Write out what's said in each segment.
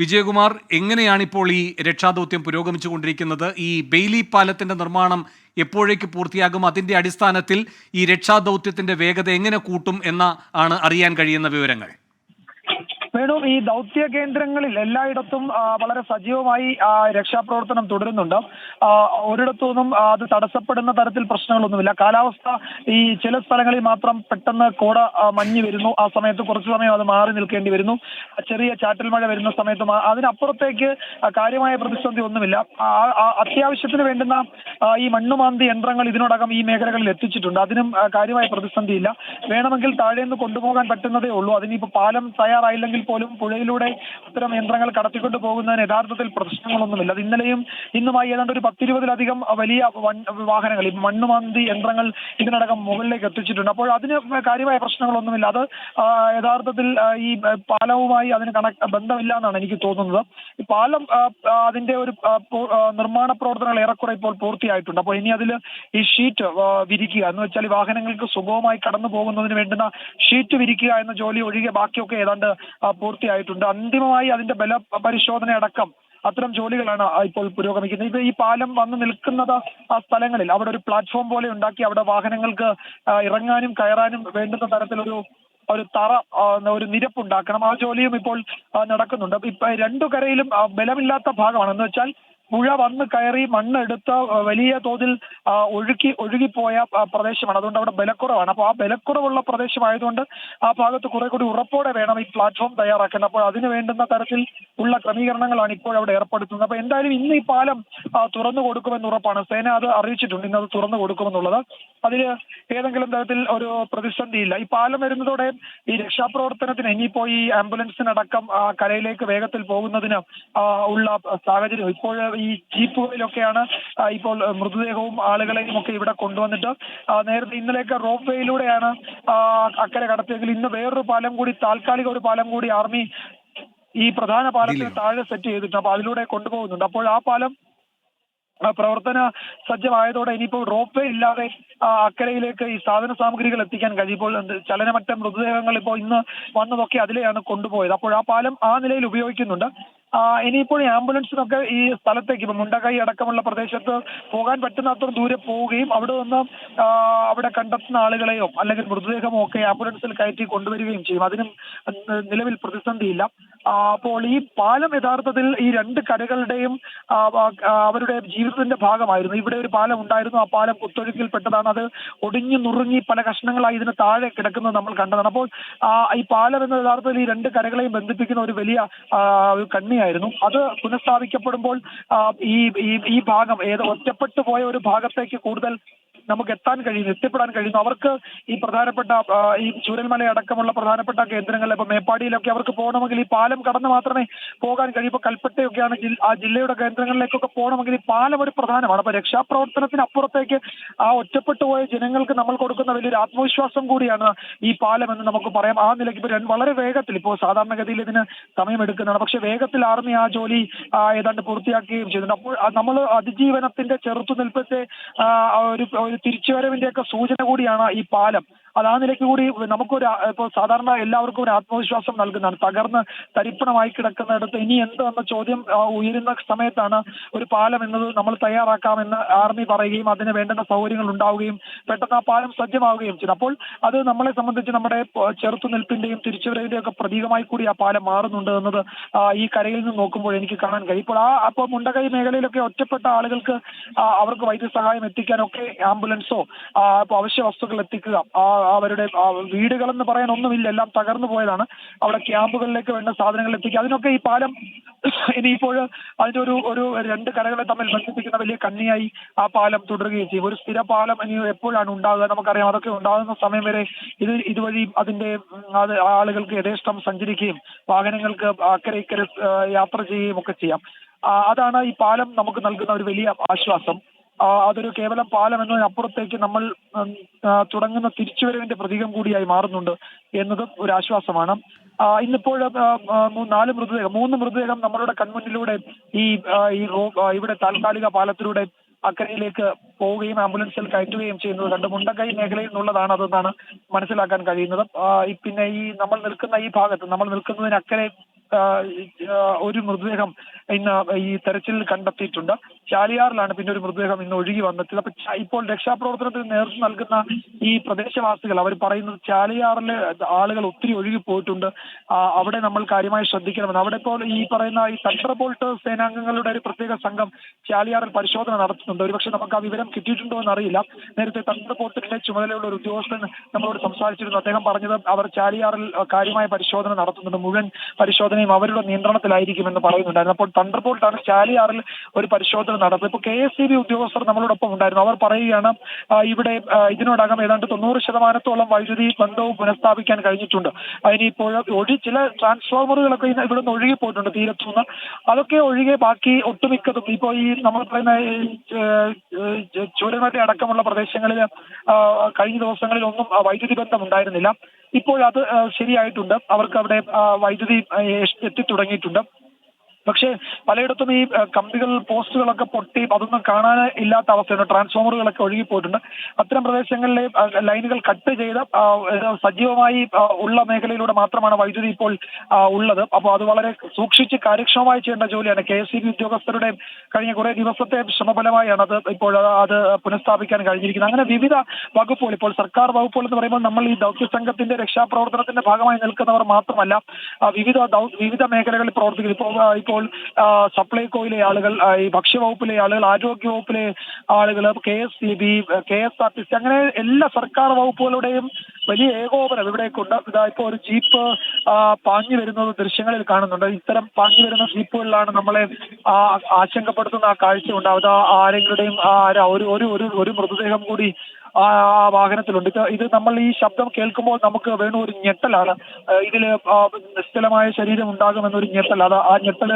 വിജയകുമാർ എങ്ങനെയാണ് ഇപ്പോൾ ഈ രക്ഷാദൗത്യം പുരോഗമിച്ചുകൊണ്ടിരിക്കുന്നത്? ഈ ബെയിലി പാലത്തിന്റെ നിർമ്മാണം എപ്പോഴേക്ക് പൂർത്തിയാകും? അതിന്റെ അടിസ്ഥാനത്തിൽ ഈ രക്ഷാദൗത്യത്തിന്റെ വേഗത എങ്ങനെ കൂട്ടും എന്ന ആണ് അറിയാൻ കഴിയുന്ന വിവരങ്ങൾ. വേണു ഈ ദൗത്യ കേന്ദ്രങ്ങളിൽ എല്ലായിടത്തും വളരെ സജീവമായി രക്ഷാപ്രവർത്തനം തുടരുന്നുണ്ട്. ഒരിടത്തുനിന്നും അത് തടസ്സപ്പെടുന്ന തരത്തിൽ പ്രശ്നങ്ങളൊന്നുമില്ല. കാലാവസ്ഥ ഈ ചില സ്ഥലങ്ങളിൽ മാത്രം പെട്ടെന്ന് കോട മഞ്ഞ് വരുന്നു. ആ സമയത്ത് കുറച്ചു സമയം അത് മാറി നിൽക്കേണ്ടി വരുന്നു. ചെറിയ ചാറ്റൽ മഴ വരുന്ന സമയത്ത് അതിനപ്പുറത്തേക്ക് കാര്യമായ പ്രതിസന്ധി ഒന്നുമില്ല. അത്യാവശ്യത്തിന് വേണ്ടുന്ന ഈ മണ്ണുമാന്തി യന്ത്രങ്ങൾ ഇതിനോടകം ഈ മേഖലകളിൽ എത്തിച്ചിട്ടുണ്ട്. അതിനും കാര്യമായ കാര്യമായ പ്രതിസന്ധിയില്ല. വേണമെങ്കിൽ താഴേന്ന് കൊണ്ടുപോകാൻ പറ്റുന്നതേ ഉള്ളൂ. അതിനിപ്പോ പാലം തയ്യാറായില്ലെങ്കിൽ പോലും പുഴയിലൂടെ അത്തരം യന്ത്രങ്ങൾ കടത്തിക്കൊണ്ട് പോകുന്നതിന് യഥാർത്ഥത്തിൽ പ്രശ്നങ്ങളൊന്നുമില്ല. അത് ഇന്നലെയും ഇന്നുമായി ഏതാണ്ട് ഒരു പത്തിരുപതിലധികം വലിയ വാഹനങ്ങൾ ഈ മണ്ണുമാന്തി യന്ത്രങ്ങൾ ഇതിനടക്കം മുകളിലേക്ക് എത്തിച്ചിട്ടുണ്ട്. അപ്പോൾ അതിന് കാര്യമായ പ്രശ്നങ്ങളൊന്നുമില്ല. അത് യഥാർത്ഥത്തിൽ ഈ പാലവുമായി അതിന് കണക്ട് ബന്ധമില്ല എന്നാണ് എനിക്ക് തോന്നുന്നത്. ഈ പാലം അതിന്റെ ഒരു നിർമ്മാണ പ്രവർത്തനങ്ങൾ ഏറെക്കുറെ ഇപ്പോൾ പൂർത്തിയായിട്ടുണ്ട്. അപ്പോൾ ഇനി അതിൽ ഈ ഷീറ്റ് വിരിക്കുക. എന്ന് വെച്ചാൽ ഈ വാഹനങ്ങൾക്ക് സുഗമമായി കടന്നു പോകുന്നതിന് വേണ്ടുന്ന ഷീറ്റ് വിരിക്കുക എന്ന ജോലി ഒഴികെ ബാക്കിയൊക്കെ ഏതാണ്ട് പൂർത്തിയായിട്ടുണ്ട്. അന്തിമമായി അതിന്റെ ബല പരിശോധന അടക്കം അത്തരം ജോലികളാണ് ഇപ്പോൾ പുരോഗമിക്കുന്നത്. ഇത് ഈ പാലം വന്ന് നിൽക്കുന്നത് ആ സ്ഥലങ്ങളിൽ. അവിടെ ഒരു പ്ലാറ്റ്ഫോം പോലെ ഉണ്ടാക്കി അവിടെ വാഹനങ്ങൾക്ക് ഇറങ്ങാനും കയറാനും വേണ്ടുന്ന തരത്തിലൊരു ഒരു തറ ഒരു ഒരു നിരപ്പുണ്ടാക്കണം. ആ ജോലിയും ഇപ്പോൾ നടക്കുന്നുണ്ട്. ഇപ്പൊ രണ്ടു കരയിലും ബലമില്ലാത്ത ഭാഗമാണ് എന്ന് വെച്ചാൽ പുഴ വന്ന് കയറി മണ്ണെടുത്ത് വലിയ തോതിൽ ഒഴുക്കി ഒഴുകിപ്പോയ പ്രദേശമാണ്. അതുകൊണ്ട് അവിടെ ബലക്കുറവാണ്. അപ്പോൾ ആ ബലക്കുറവുള്ള പ്രദേശമായതുകൊണ്ട് ആ ഭാഗത്ത് കുറെ കൂടി ഉറപ്പോടെ വേണം ഈ പ്ലാറ്റ്ഫോം തയ്യാറാക്കുന്നത് അപ്പോൾ അതിന് വേണ്ടുന്ന തരത്തിൽ ഉള്ള ക്രമീകരണങ്ങളാണ് ഇപ്പോൾ അവിടെ ഏർപ്പെടുത്തുന്നത്. അപ്പോൾ എന്തായാലും ഇന്ന് ഈ പാലം തുറന്നു കൊടുക്കുമെന്ന് ഉറപ്പാണ്. സേന അത് അറിയിച്ചിട്ടുണ്ട്. ഇന്ന് അത് തുറന്നു കൊടുക്കുമെന്നുള്ളത്. അതിൽ ഏതെങ്കിലും തരത്തിൽ ഒരു പ്രതിസന്ധിയില്ല. ഈ പാലം വരുന്നതോടെ ഈ രക്ഷാപ്രവർത്തനത്തിന് ഇനിയിപ്പോ ഈ ആംബുലൻസിനടക്കം കരയിലേക്ക് വേഗത്തിൽ പോകുന്നതിന് ഉള്ള സാഹചര്യം. ഇപ്പോൾ ഈ ജീപ്പുകളിലൊക്കെയാണ് ഇപ്പോൾ മൃതദേഹവും ആളുകളെയും ഒക്കെ ഇവിടെ കൊണ്ടുവന്നിട്ട് നേരത്തെ ഇന്നലെയൊക്കെ റോപ്പ് വേയിലൂടെയാണ് അക്കരെ കടത്തിയെങ്കിൽ ഇന്ന് വേറൊരു പാലം കൂടി താൽക്കാലിക ഒരു പാലം കൂടി ആർമി ഈ പ്രധാന പാലത്തിന് താഴെ സെറ്റ് ചെയ്തിട്ടുണ്ട്. അപ്പൊ അതിലൂടെ കൊണ്ടുപോകുന്നുണ്ട്. അപ്പോൾ ആ പാലം പ്രവർത്തന സജ്ജമായതോടെ ഇനിയിപ്പോൾ റോപ്പ് വേ ഇല്ലാതെ അക്കരയിലേക്ക് ഈ സാധന സാമഗ്രികൾ എത്തിക്കാൻ കഴിയും. ഇപ്പോൾ ചലനമറ്റ മൃതദേഹങ്ങൾ ഇപ്പോൾ ഇന്ന് വന്നതൊക്കെ അതിലെയാണ് കൊണ്ടുപോയത്. അപ്പോൾ ആ പാലം ആ നിലയിൽ ഉപയോഗിക്കുന്നുണ്ട്. ഇനിയിപ്പോൾ ഈ ആംബുലൻസിനൊക്കെ ഈ സ്ഥലത്തേക്ക് ഇപ്പൊ മുണ്ടകൈ അടക്കമുള്ള പ്രദേശത്ത് പോകാൻ പറ്റുന്നത്ര ദൂരെ പോവുകയും അവിടെ നിന്ന് അവിടെ കണ്ടെത്തുന്ന ആളുകളെയോ അല്ലെങ്കിൽ മൃതദേഹമോ ഒക്കെ ആംബുലൻസിൽ കയറ്റി കൊണ്ടുവരികയും ചെയ്യും. അതിനും നിലവിൽ പ്രതിസന്ധിയില്ല. അപ്പോൾ ഈ പാലം യഥാർത്ഥത്തിൽ ഈ രണ്ട് കരകളുടെയും അവരുടെ ജീവിതത്തിന്റെ ഭാഗമായിരുന്നു. ഇവിടെ ഒരു പാലം ഉണ്ടായിരുന്നു. ആ പാലം കുത്തൊഴുക്കിൽപ്പെട്ടതാണ്. അത് ഒടിഞ്ഞു നുറുങ്ങി പല കഷ്ണങ്ങളായി ഇതിന് താഴെ കിടക്കുന്നത് നമ്മൾ കണ്ടതാണ്. അപ്പോൾ ഈ പാലം എന്ന യഥാർത്ഥത്തിൽ ഈ രണ്ട് കരകളെയും ബന്ധിപ്പിക്കുന്ന ഒരു വലിയ കണ്ണിയായിരുന്നു. അത് പുനഃസ്ഥാപിക്കപ്പെടുമ്പോൾ ഈ- ഈ ഭാഗം ഏത് ഒറ്റപ്പെട്ടു പോയ ഒരു ഭാഗത്തേക്ക് കൂടുതൽ നമുക്ക് എത്താൻ കഴിയുന്നു എത്തിപ്പെടാൻ കഴിയുന്നു. അവർക്ക് ഈ പ്രധാനപ്പെട്ട ഈ ചൂരൽമല അടക്കമുള്ള പ്രധാനപ്പെട്ട കേന്ദ്രങ്ങളിൽ ഇപ്പൊ മേപ്പാടിയിലൊക്കെ അവർക്ക് പോകണമെങ്കിൽ ഈ പാലം കടന്ന് മാത്രമേ പോകാൻ കഴിയൂ. ഇപ്പൊ കൽപ്പറ്റയൊക്കെയാണ് ആ ജില്ലയുടെ കേന്ദ്രങ്ങളിലേക്കൊക്കെ പോകണമെങ്കിൽ ഈ പാലം ഒരു പ്രധാനമാണ്. അപ്പൊ രക്ഷാപ്രവർത്തനത്തിന് അപ്പുറത്തേക്ക് ആ ഒറ്റപ്പെട്ടു പോയ ജനങ്ങൾക്ക് നമ്മൾ കൊടുക്കുന്ന വലിയൊരു ആത്മവിശ്വാസം കൂടിയാണ് ഈ പാലം എന്ന് നമുക്ക് പറയാം. ആ നിലയ്ക്ക് ഇപ്പൊ വളരെ വേഗത്തിൽ ഇപ്പോൾ സാധാരണഗതിയിൽ ഇതിന് സമയമെടുക്കുന്നതാണ്. പക്ഷെ വേഗത്തിൽ ആർമി ആ ജോലി ഏതാണ്ട് പൂർത്തിയാക്കുകയും ചെയ്തിട്ടുണ്ട്. അപ്പോൾ നമ്മൾ അതിജീവനത്തിന്റെ ചെറുത്തുനിൽപ്പത്തെ ഒരു തിരിച്ചുവരവിന്റെ ഒക്കെ സൂചന കൂടിയാണ് ഈ പാലം. അത് ആ നിലയ്ക്ക് കൂടി നമുക്കൊരു ഇപ്പോൾ സാധാരണ എല്ലാവർക്കും ഒരു ആത്മവിശ്വാസം നൽകുന്നതാണ്. തകർന്ന് തരിപ്പണമായി കിടക്കുന്നിടത്ത് ഇനി എന്ത് എന്ന ചോദ്യം ഉയരുന്ന സമയത്താണ് ഒരു പാലം എന്നത് നമ്മൾ തയ്യാറാക്കാമെന്ന് ആർമി പറയുകയും അതിന് വേണ്ടുന്ന സൗകര്യങ്ങൾ ഉണ്ടാവുകയും പെട്ടെന്ന് ആ പാലം സജ്ജമാവുകയും ചെയ്തു. അപ്പോൾ അത് നമ്മളെ സംബന്ധിച്ച് നമ്മുടെ ചെറുത്തുനിൽപ്പിന്റെയും തിരിച്ചുവരവിന്റെയും ഒക്കെ പ്രതീകമായി കൂടി ആ പാലം മാറുന്നുണ്ട് എന്നത് ഈ കരയിൽ നിന്ന് നോക്കുമ്പോൾ എനിക്ക് കാണാൻ കഴിയും. ഇപ്പോൾ ആ അപ്പോൾ മുണ്ടകൈ മേഖലയിലൊക്കെ ഒറ്റപ്പെട്ട ആളുകൾക്ക് അവർക്ക് വൈദ്യസഹായം എത്തിക്കാനൊക്കെ ആംബുലൻസോ ആ, ഇപ്പോൾ അവശ്യ വസ്തുക്കൾ എത്തിക്കുക അവരുടെ വീടുകളെന്ന് പറയാൻ ഒന്നുമില്ല. എല്ലാം തകർന്നു പോയതാണ്. അവിടെ ക്യാമ്പുകളിലേക്ക് വേണ്ട സാധനങ്ങൾ എത്തിക്കുക. അതിനൊക്കെ ഈ പാലം ഇനിയിപ്പോൾ അതിന്റെ ഒരു ഒരു രണ്ട് കരകളെ തമ്മിൽ ബന്ധിപ്പിക്കുന്ന വലിയ കണ്ണിയായി ആ പാലം തുടരുകയും ചെയ്യും. ഒരു സ്ഥിര പാലം ഇനി എപ്പോഴാണ് ഉണ്ടാകുക നമുക്കറിയാം. അതൊക്കെ ഉണ്ടാകുന്ന സമയം വരെ ഇത് ഇതുവഴി അതിന്റെ അത് ആളുകൾക്ക് യഥേഷ്ടം സഞ്ചരിക്കുകയും വാഹനങ്ങൾക്ക് അക്കരെ ഇക്കരെ യാത്ര ചെയ്യുകയും ഒക്കെ ചെയ്യാം. അതാണ് ഈ പാലം നമുക്ക് നൽകുന്ന ഒരു വലിയ ആശ്വാസം. അതൊരു കേവലം പാലം എന്നതിനപ്പുറത്തേക്ക് നമ്മൾ തുടങ്ങുന്ന തിരിച്ചുവരവിന്റെ പ്രതീകം കൂടിയായി മാറുന്നുണ്ട് എന്നതും ഒരു ആശ്വാസമാണ്. ഇന്നിപ്പോൾ നാല് മൃതദേഹം മൂന്ന് മൃതദേഹം നമ്മളുടെ കൺമുന്നിലൂടെ ഈ ഇവിടെ താൽക്കാലിക പാലത്തിലൂടെ അക്കരയിലേക്ക് പോവുകയും ആംബുലൻസിൽ കയറ്റുകയും ചെയ്യുന്നത് കണ്ട് മുണ്ടക്കൈ മേഖലയിൽ നിന്നുള്ളതാണ് അതെന്നാണ് മനസ്സിലാക്കാൻ കഴിയുന്നത്. പിന്നെ ഈ നമ്മൾ നിൽക്കുന്ന ഈ ഭാഗത്ത് നമ്മൾ നിൽക്കുന്നതിന് അക്കരെ ആ, ഈ, ആ, ഒരു മൃതദേഹം ഇന്ന് ഈ തെരച്ചിലിൽ കണ്ടെത്തിയിട്ടുണ്ട്. ചാലിയാറിലാണ് പിന്നെ ഒരു മൃതദേഹം ഇന്ന് ഒഴുകി വന്നെത്തിയത് അപ്പൊ ഇപ്പോൾ രക്ഷാപ്രവർത്തനത്തിന് നേതൃത്വം നൽകുന്ന ഈ പ്രദേശവാസികൾ അവർ പറയുന്നത് ചാലിയാറിലെ ആളുകൾ ഒത്തിരി ഒഴുകി പോയിട്ടുണ്ട്. അവിടെ നമ്മൾ കാര്യമായി ശ്രദ്ധിക്കണമെന്ന് അവിടെ ഇപ്പോൾ ഈ പറയുന്ന ഈ തണ്ടർബോൾട്ട് സേനാംഗങ്ങളുടെ ഒരു പ്രത്യേക സംഘം ചാലിയാറിൽ പരിശോധന നടത്തുന്നുണ്ട്. ഒരുപക്ഷെ നമുക്ക് ആ വിവരം കിട്ടിയിട്ടുണ്ടോ എന്ന് അറിയില്ല നേരത്തെ തണ്ടർബോൾട്ടിന്റെ ചുമതലയുള്ള ഒരു ഉദ്യോഗസ്ഥൻ നമ്മളോട് സംസാരിച്ചിരുന്നു. അദ്ദേഹം പറഞ്ഞത് അവർ ചാലിയാറിൽ കാര്യമായ പരിശോധന നടത്തുന്നുണ്ട്. മുഴുവൻ പരിശോധനയും അവരുടെ നിയന്ത്രണത്തിലായിരിക്കുമെന്ന് പറയുന്നുണ്ടായിരുന്നു. അപ്പോൾ തണ്ടർബോൾട്ടാണ് ചാലിയാറിൽ ഒരു പരിശോധന നടത്തുന്നത് ഇപ്പോൾ കെ എസ് സി ബി ഉദ്യോഗസ്ഥർ നമ്മളോടൊപ്പം ഉണ്ടായിരുന്നു. അവർ പറയുകയാണ് ഇവിടെ ഇതിനോടകം ഏതാണ്ട് തൊണ്ണൂറ് ശതമാനത്തോളം വൈദ്യുതി ബന്ധവും പുനഃസ്ഥാപിക്കാൻ കഴിഞ്ഞിട്ടുണ്ട്. അതിനിപ്പോൾ ഒഴി ചില ട്രാൻസ്ഫോമറുകളൊക്കെ ഇവിടെ നിന്ന് ഒഴുകി പോയിട്ടുണ്ട് തീരത്തുനിന്ന്. അതൊക്കെ ഒഴികെ ബാക്കി ഒട്ടുമിക്കതും ഇപ്പോൾ ഈ നമ്മൾ പറയുന്ന ചൂരമറ്റ അടക്കമുള്ള പ്രദേശങ്ങളിൽ കഴിഞ്ഞ ദിവസങ്ങളിൽ ഒന്നും വൈദ്യുതി ബന്ധം ഉണ്ടായിരുന്നില്ല. ഇപ്പോൾ അത് ശരിയായിട്ടുണ്ട്. അവർക്ക് അവിടെ വൈദ്യുതി ആ, എത്തിത്തുടങ്ങിയിട്ടുണ്ട്. പക്ഷേ പലയിടത്തും ഈ കമ്പികൾ പോസ്റ്റുകളൊക്കെ പൊട്ടി അതൊന്നും കാണാൻ ഇല്ലാത്ത അവസ്ഥയാണ്. ട്രാൻസ്ഫോമറുകളൊക്കെ ഒഴുകിപ്പോയിട്ടുണ്ട് അത്തരം പ്രദേശങ്ങളിലെ ലൈനുകൾ കട്ട് ചെയ്ത് സജീവമായി ഉള്ള മേഖലയിലൂടെ മാത്രമാണ് വൈദ്യുതി ഇപ്പോൾ ഉള്ളത്. അപ്പോൾ അത് വളരെ സൂക്ഷിച്ച് കാര്യക്ഷമമായി ചെയ്യേണ്ട ജോലിയാണ്. കെ എസ് ഉദ്യോഗസ്ഥരുടെ കഴിഞ്ഞ കുറേ ദിവസത്തെ ശ്രമഫലമായാണ് അത് ഇപ്പോൾ അത് പുനഃസ്ഥാപിക്കാൻ കഴിഞ്ഞിരിക്കുന്നത്. അങ്ങനെ വിവിധ വകുപ്പുകൾ ഇപ്പോൾ സർക്കാർ വകുപ്പുകൾ എന്ന് പറയുമ്പോൾ നമ്മൾ ഈ ദൗത്യ സംഘത്തിന്റെ രക്ഷാപ്രവർത്തനത്തിന്റെ ഭാഗമായി നിൽക്കുന്നവർ മാത്രമല്ല വിവിധ വിവിധ മേഖലകളിൽ പ്രവർത്തിക്കുന്നു. ഇപ്പോൾ ഇപ്പോൾ സപ്ലൈകോയിലെ ആളുകൾ ഈ ഭക്ഷ്യവകുപ്പിലെ ആളുകൾ ആരോഗ്യ വകുപ്പിലെ ആളുകൾ K S C B K S R T C അങ്ങനെ എല്ലാ സർക്കാർ വകുപ്പുകളുടെയും വലിയ ഏകോപനം ഇവിടേക്കുണ്ട്. ഇതാ ഇപ്പോൾ ഒരു ജീപ്പ് പാഞ്ഞു വരുന്നത് ദൃശ്യങ്ങളിൽ കാണുന്നുണ്ട്. ഇത്തരം പാഞ്ഞു വരുന്ന ജീപ്പുകളിലാണ് നമ്മളെ ആശങ്കപ്പെടുത്തുന്ന ആ കാഴ്ച ഉണ്ടാവുക ആരെങ്കിലുടെയും ഒരു ഒരു ഒരു മൃതദേഹം കൂടി ആ വാഹനത്തിലുണ്ട്. ഇത് നമ്മൾ ഈ ശബ്ദം കേൾക്കുമ്പോൾ നമുക്ക് വേണു ഒരു ഞെട്ടലാണ്. ഇതിൽ നിശ്ചലമായ ശരീരം ഉണ്ടാകുമെന്നൊരു ഞെട്ടൽ. അത് ആ ഞെട്ടൽ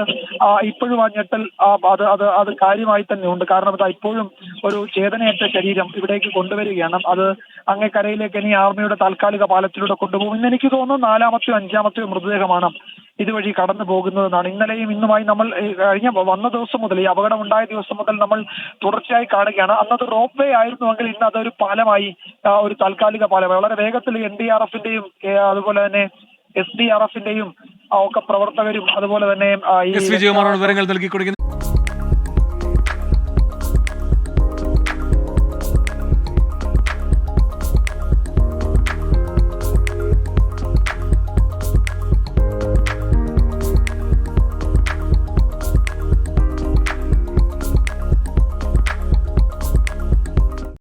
ഇപ്പോഴും ആ ഞെട്ടൽ അത് അത് അത് കാര്യമായി തന്നെ ഉണ്ട്. കാരണം അത് ഇപ്പോഴും ഒരു ചേതനയറ്റ ശരീരം ഇവിടേക്ക് കൊണ്ടുവരികയാണ്. അത് അങ്ങേ കരയിലേക്ക് ഇനി ആർമിയുടെ താൽക്കാലിക പാലത്തിലൂടെ കൊണ്ടുപോകും. ഇന്ന് എനിക്ക് തോന്നുന്നു നാലാമത്തെയോ അഞ്ചാമത്തെയോ മൃതദേഹമാണ്. ഇതുവഴി കടന്നു പോകുന്നതെന്നാണ്. ഇന്നലെയും ഇന്നുമായി നമ്മൾ കഴിഞ്ഞ വന്ന ദിവസം മുതൽ ഈ അപകടം ഉണ്ടായ ദിവസം മുതൽ നമ്മൾ തുടർച്ചയായി കാണുകയാണ്. അന്നത് റോപ്പ് വേ ആയിരുന്നുവെങ്കിൽ ഇന്ന് അതൊരു പാലമായി ഒരു താൽക്കാലിക പാലമായി വളരെ വേഗത്തിൽ എൻ ഡി ആർ എഫിന്റെയും അതുപോലെ തന്നെ എസ് ഡി ആർ എഫിന്റെയും ഒക്കെ പ്രവർത്തകരും അതുപോലെ തന്നെ വിജയകുമാറാണ് വിവരങ്ങൾ നൽകിക്കൊടുക്കുന്നത്.